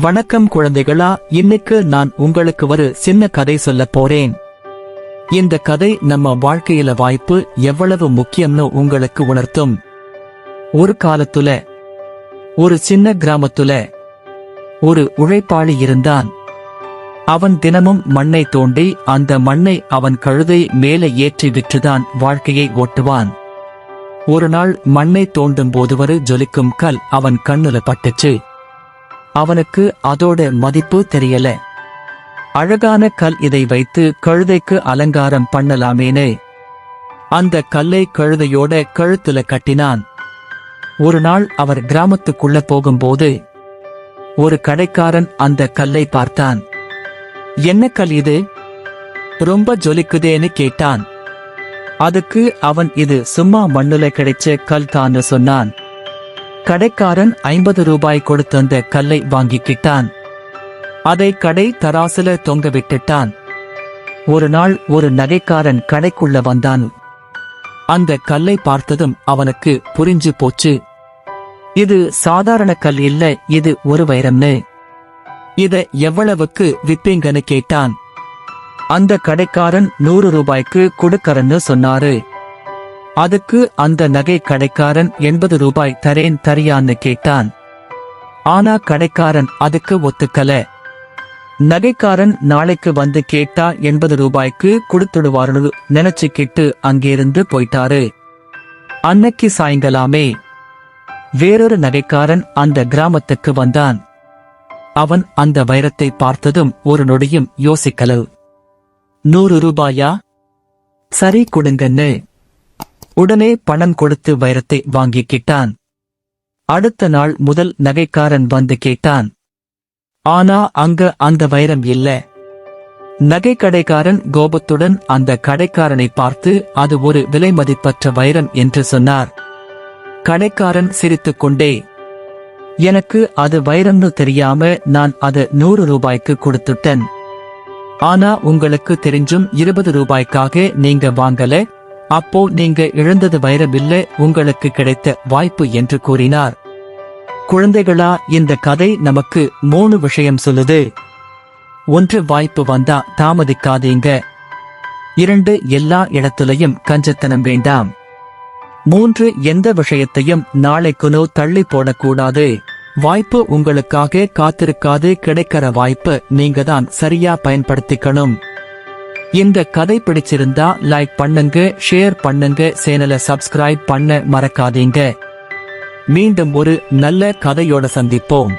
வணக்கம் குழந்தைகளா இன்னைக்கு நான் உங்களுக்கு ஒரு சின்ன கதை சொல்ல போறேன். இந்த கதை நம்ம வாழ்க்கையில வாய்ப்பு எவ்வளவு முக்கியம்னு உங்களுக்கு உணர்த்தும். ஒரு காலத்துல ஒரு சின்ன கிராமத்துல ஒரு உழைப்பாளி இருந்தான். அவன் தினமும் மண்ணை தோண்டி அந்த மண்ணை அவன் கழுதை மேலே ஏற்றி விற்றுதான் வாழ்க்கையை ஓட்டுவான். ஒரு நாள் மண்ணை தோண்டும் போது ஒரு ஜொலிக்கும் கல் அவன் கண்ணுல பட்டுச்சு. அவனுக்கு அதோட மதிப்பு தெரியல. அழகான கல் இதை வைத்து கழுதைக்கு அலங்காரம் பண்ணலாமேனே. அந்த கல்லை கழுதையோட கழுத்துல கட்டினான். ஒரு நாள் அவர் கிராமத்துக்குள்ள போகும்போது ஒரு கடைக்காரன் அந்த கல்லை பார்த்தான். என்ன கல் இது? ரொம்ப ஜொலிக்குதேன்னு கேட்டான். அதுக்கு அவன் இது சும்மா மண்ணுல கிடைச்ச கல் தான்னு சொன்னான். கடைக்காரன் ஐம்பது ரூபாய் கொடுத்தந்த கல்லை வாங்கிக்கிட்டான் அதை கடை தராசுல தொங்க விட்டுட்டான். ஒரு நாள் ஒரு நகைக்காரன் கடைக்குள்ள வந்தான். அந்த கல்லை பார்த்ததும் அவனுக்கு புரிஞ்சு போச்சு. இது சாதாரண கல் இல்ல இது ஒரு வைரம்னு. இத எவ்வளவுக்கு விப்பீங்கன்னு கேட்டான். அந்த கடைக்காரன் நூறு ரூபாய்க்கு கொடுக்கறன்னு சொன்னாரு. அதுக்கு அந்த நகை கடைக்காரன் எண்பது ரூபாய் தரேன் தரியான்னு கேட்டான். ஆனா கடைக்காரன் அதுக்கு ஒத்துக்கல. நகைக்காரன் நாளைக்கு வந்து கேட்டா எண்பது ரூபாய்க்கு கொடுத்துடுவாருன்னு நினைச்சுக்கிட்டு அங்கிருந்து போயிட்டாரு. அன்னைக்கு சாயங்கலாமே வேறொரு நகைக்காரன் அந்த கிராமத்துக்கு வந்தான். அவன் அந்த வைரத்தை பார்த்ததும் ஒரு நொடியும் யோசிக்கல. நூறு ரூபாயா? சரி கொடுங்கன்னு உடனே பணம் கொடுத்து வைரத்தை வாங்கிக்கிட்டான் அடுத்த நாள் முதல் நகைக்காரன் வந்து கேட்டான். ஆனா அங்க அந்த வைரம் இல்ல. நகை கடைக்காரன் கோபத்துடன் அந்த கடைக்காரனை பார்த்து அது ஒரு விலை மதிப்பற்ற வைரம் என்று சொன்னார். கடைக்காரன் சிரித்துக்கொண்டே எனக்கு அது வைரம்னு தெரியாம நான் அது நூறு ரூபாய்க்கு கொடுத்துட்டேன். ஆனா உங்களுக்கு தெரிஞ்சும் இருபது ரூபாய்க்காக நீங்க வாங்கல அப்போ நீங்க இழந்தது வைரமில்ல உங்களுக்கு கிடைத்த வாய்ப்பு என்று கூறினார். குழந்தைகளா இந்த கதை நமக்கு மூணு விஷயம் சொல்லுது. ஒன்று வாய்ப்பு வந்தா தாமதிக்காதீங்க. இரண்டு எல்லா இடத்திலையும் கஞ்சத்தனம் வேண்டாம். மூன்று எந்த விஷயத்தையும் நாளைக்குனோ தள்ளி போடக்கூடாது. வாய்ப்பு உங்களுக்காக காத்திருக்காது கிடைக்கிற வாய்ப்பு நீங்க தான் சரியா பயன்படுத்திக்கணும். இந்த கதை பிடிச்சிருந்தா லைக் பண்ணுங்க ஷேர் பண்ணுங்க சேனலை சப்ஸ்கிரைப் பண்ண மறக்காதீங்க. மீண்டும் ஒரு நல்ல கதையோட சந்திப்போம்.